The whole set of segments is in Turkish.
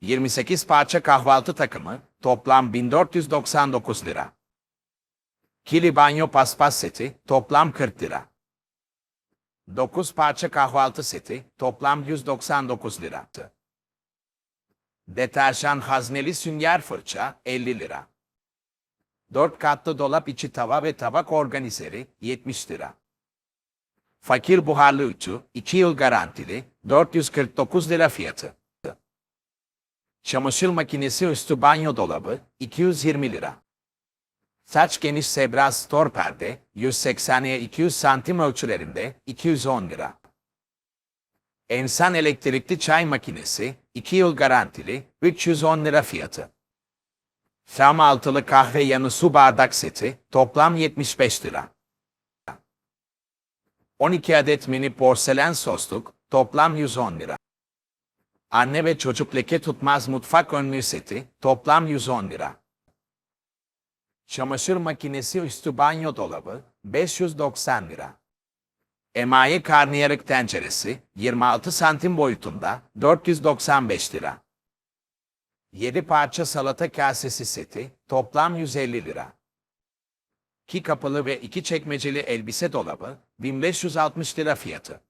28 parça kahvaltı takımı, toplam 1499 lira. Kili banyo paspas seti, toplam 40 lira. 9 parça kahvaltı seti, toplam 199 lira. Deterjan hazneli sünger fırça, 50 lira. 4 katlı dolap içi tava ve tabak organizeri, 70 lira. Fakir buharlı ütü, 2 yıl garantili, 449 lira fiyatı. Çamaşır makinesi üstü banyo dolabı, 220 lira. Saç geniş sebra stor perde, 180'ye 200 santim ölçülerinde, 210 lira. Ensan elektrikli çay makinesi, 2 yıl garantili, 310 lira fiyatı. Şam altılı kahve yanı su bardak seti, toplam 75 lira. 12 adet mini porselen sosluk, toplam 110 lira. Anne ve çocuk leke tutmaz mutfak önlüğü seti, toplam 110 lira. Çamaşır makinesi üstü banyo dolabı, 590 lira. Emaye karnıyarık tenceresi, 26 santim boyutunda, 495 lira. 7 parça salata kasesi seti, toplam 150 lira. 2 kapılı ve 2 çekmeceli elbise dolabı, 1560 lira fiyatı.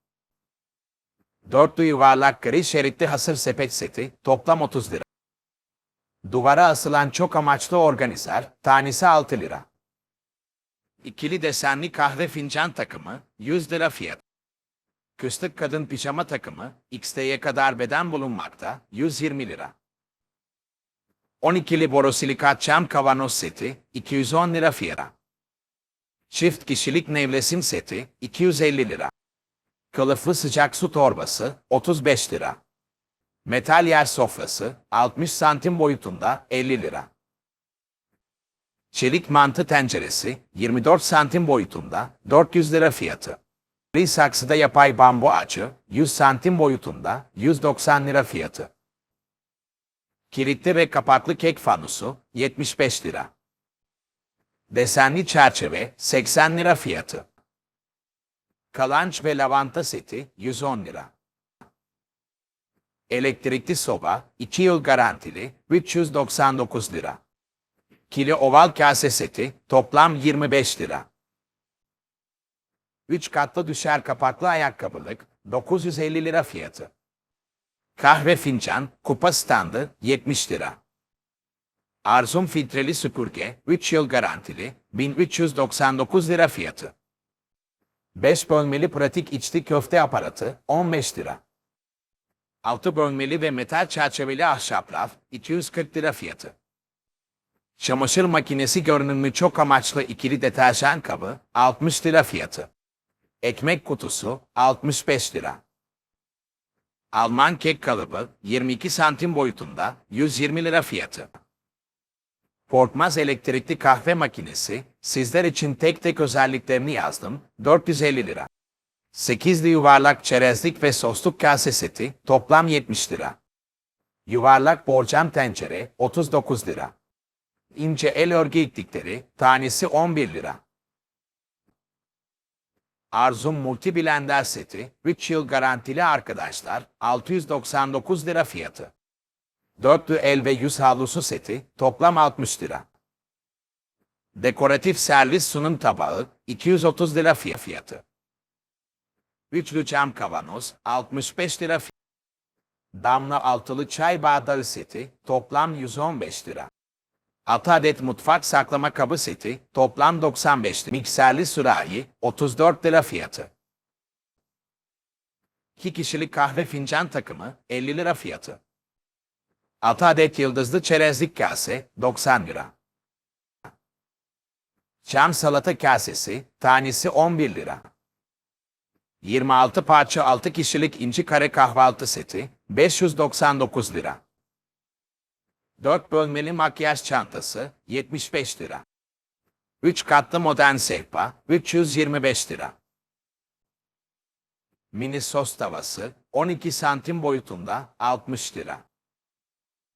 Dörtlü yuvarlak gri şeritli hasır sepet seti, toplam 30 lira. Duvara asılan çok amaçlı organizer, tanesi 6 lira. İkili desenli kahve fincan takımı, 100 lira fiyat. Kıstık kadın pijama takımı, XT'ye kadar beden bulunmakta, 120 lira. 12'li borosilikat cam kavanoz seti, 210 lira fiyata. Çift kişilik nevresim seti, 250 lira. Kılıflı sıcak su torbası, 35 lira. Metal yer sofrası, 60 santim boyutunda, 50 lira. Çelik mantı tenceresi, 24 santim boyutunda, 400 lira fiyatı. Bir saksıda yapay bambu ağacı, 100 santim boyutunda, 190 lira fiyatı. Kilitli ve kapaklı kek fanusu, 75 lira. Desenli çerçeve, 80 lira fiyatı. Kalanç ve lavanta seti, 110 lira. Elektrikli soba, 2 yıl garantili, 399 lira. Kili oval kase seti, toplam 25 lira. 3 katlı düşer kapaklı ayakkabılık, 950 lira fiyatı. Kahve fincan, kupa standı, 70 lira. Arzum filtreli süpürge, 3 yıl garantili, 1399 lira fiyatı. 5 bölmeli pratik içli köfte aparatı, 15 lira. 6 bölmeli ve metal çerçeveli ahşap raf, 240 lira fiyatı. Çamaşır makinesi görünümlü çok amaçlı ikili deterjan kabı, 60 lira fiyatı. Ekmek kutusu, 65 lira. Alman kek kalıbı, 22 santim boyutunda, 120 lira fiyatı. Korkmaz elektrikli kahve makinesi, sizler için tek tek özelliklerini yazdım, 450 lira. 8'li yuvarlak çerezlik ve sosluk kase seti, toplam 70 lira. Yuvarlak borcam tencere, 39 lira. İnce el örgü iplikleri, tanesi 11 lira. Arzum Multi Blender seti, 3 yıl garantili arkadaşlar, 699 lira fiyatı. Dörtlü el ve yüz havlusu seti, toplam 60 lira. Dekoratif servis sunum tabağı, 230 lira fiy- fiyatı. Üçlü cam kavanoz, 65 lira fiyatı. Damla altılı çay bardağı seti, toplam 115 lira. 6 adet mutfak saklama kabı seti, toplam 95 lira. Mikserli sürahi, 34 lira fiyatı. 2 kişilik kahve fincan takımı, 50 lira fiyatı. 6 adet yıldızlı çerezlik kase, 90 lira. Çam salata kasesi, tanesi 11 lira. 26 parça 6 kişilik inci kare kahvaltı seti, 599 lira. 4 bölmeli makyaj çantası, 75 lira. 3 katlı modern sehpa, 325 lira. Mini sos tavası, 12 santim boyutunda, 60 lira.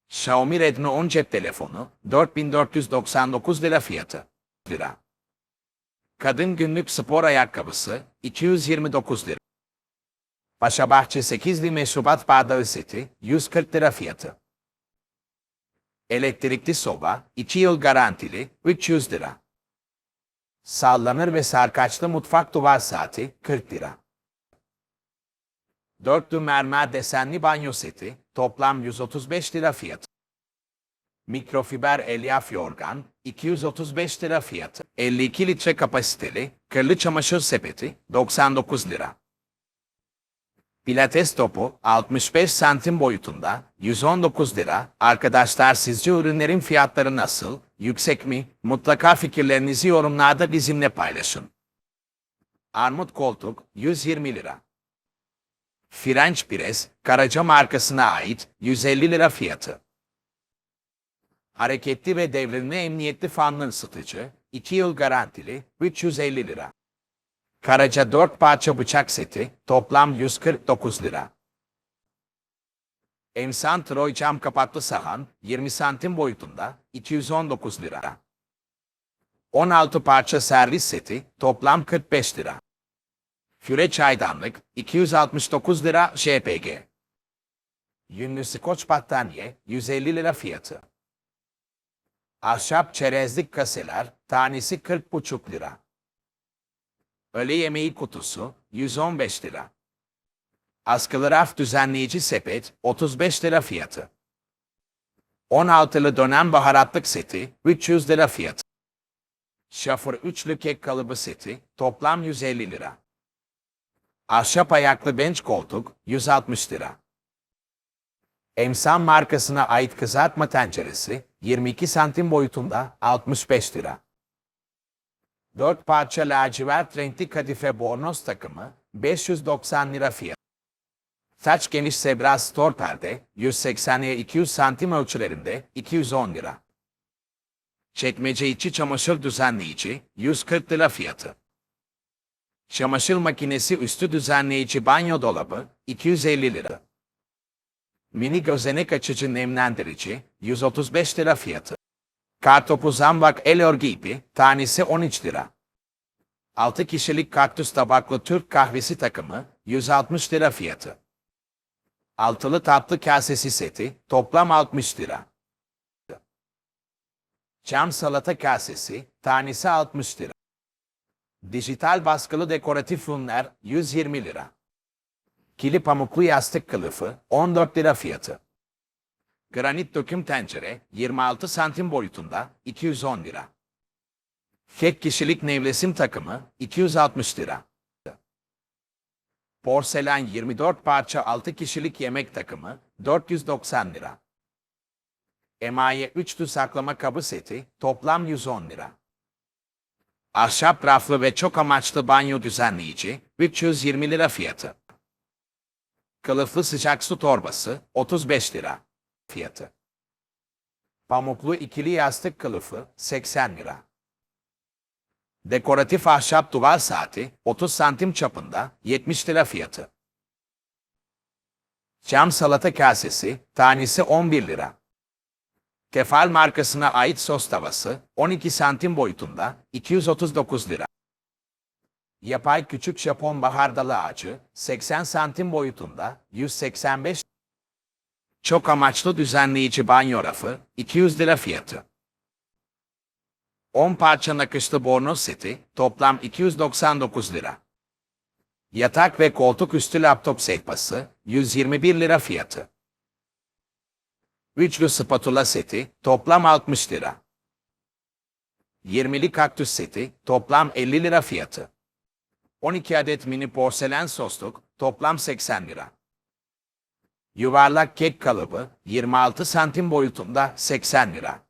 Xiaomi Redmi 10 cep telefonu, 4499 lira fiyatı. Lira. Kadın günlük spor ayakkabısı, 229 lira. Paşa Bahçe 8'li meşrubat bardağı seti, 140 lira fiyatı. Elektrikli soba 2 yıl garantili 300 lira. Sallanır ve sarkaçlı mutfak duvar saati 40 lira. Dörtlü mermer desenli banyo seti toplam 135 lira fiyatı. Mikrofiber elyaf yorgan 235 lira fiyatı. 52 litre kapasiteli kırlı çamaşır sepeti 99 lira. Pilates topu 65 santim boyutunda 119 lira. Arkadaşlar sizce ürünlerin fiyatları nasıl? Yüksek mi? Mutlaka fikirlerinizi yorumlarda bizimle paylaşın. Armut koltuk 120 lira. French Press, Karaca markasına ait 150 lira fiyatı. Hareketli ve devrimli emniyetli fanlı ısıtıcı, 2 yıl garantili 350 lira. Karaca 4 parça bıçak seti, toplam 149 lira. Emsan Troy cam kapaklı sahan, 20 santim boyutunda, 219 lira. 16 parça servis seti, toplam 45 lira. Küre çaydanlık, 269 lira JPG. Yünlü skoç battaniye, 150 lira fiyatı. Ahşap çerezlik kaseler, tanesi 40,5 lira. Öğle yemeği kutusu, 115 lira. Askılı raf düzenleyici sepet, 35 lira fiyatı. 16'lı dönem baharatlık seti, 300 lira fiyatı. Şafır üçlü kek kalıbı seti, toplam 150 lira. Ahşap ayaklı bench koltuk, 160 lira. Emsan markasına ait kızartma tenceresi, 22 santim boyutunda, 65 lira. 4 parça lacivert renkli kadife bornoz takımı, 590 lira fiyat. Saç geniş sebra store perde, 180'ye 200 santim ölçülerinde, 210 lira. Çekmece içi çamaşır düzenleyici, 140 lira fiyatı. Çamaşır makinesi üstü düzenleyici banyo dolabı, 250 lira. Mini gözenek açıcı nemlendirici, 135 lira fiyatı. Kartopu zambak el örgü tanesi 13 lira. 6 kişilik kaktüs tabaklı Türk kahvesi takımı, 160 lira fiyatı. Altılı tatlı kasesi seti, toplam 60 lira. Cam salata kasesi, tanesi 60 lira. Dijital baskılı dekoratif ürünler, 120 lira. Kili pamuklu yastık kılıfı, 14 lira fiyatı. Granit döküm tencere, 26 santim boyutunda, 210 lira. Tek kişilik nevresim takımı, 260 lira. Porselen 24 parça 6 kişilik yemek takımı, 490 lira. Emaye üçlü saklama kabı seti, toplam 110 lira. Ahşap raflı ve çok amaçlı banyo düzenleyici, 320 lira fiyatı. Kılıflı sıcak su torbası, 35 lira fiyatı. Pamuklu ikili yastık kılıfı, 80 lira. Dekoratif ahşap duvar saati, 30 santim çapında, 70 lira fiyatı. Cam salata kasesi, tanesi 11 lira. Tefal markasına ait sos tavası, 12 santim boyutunda, 239 lira. Yapay küçük Japon bahardalı ağacı, 80 santim boyutunda, 185 Çok amaçlı düzenleyici banyo rafı, 200 lira fiyatı. 10 parça nakışlı bornoz seti, toplam 299 lira. Yatak ve koltuk üstü laptop sehpası, 121 lira fiyatı. Üçlü spatula seti, toplam 60 lira. 20'li kaktüs seti, toplam 50 lira fiyatı. 12 adet mini porselen sosluk, toplam 80 lira. Yuvarlak kek kalıbı, 26 santim boyutunda 80 lira.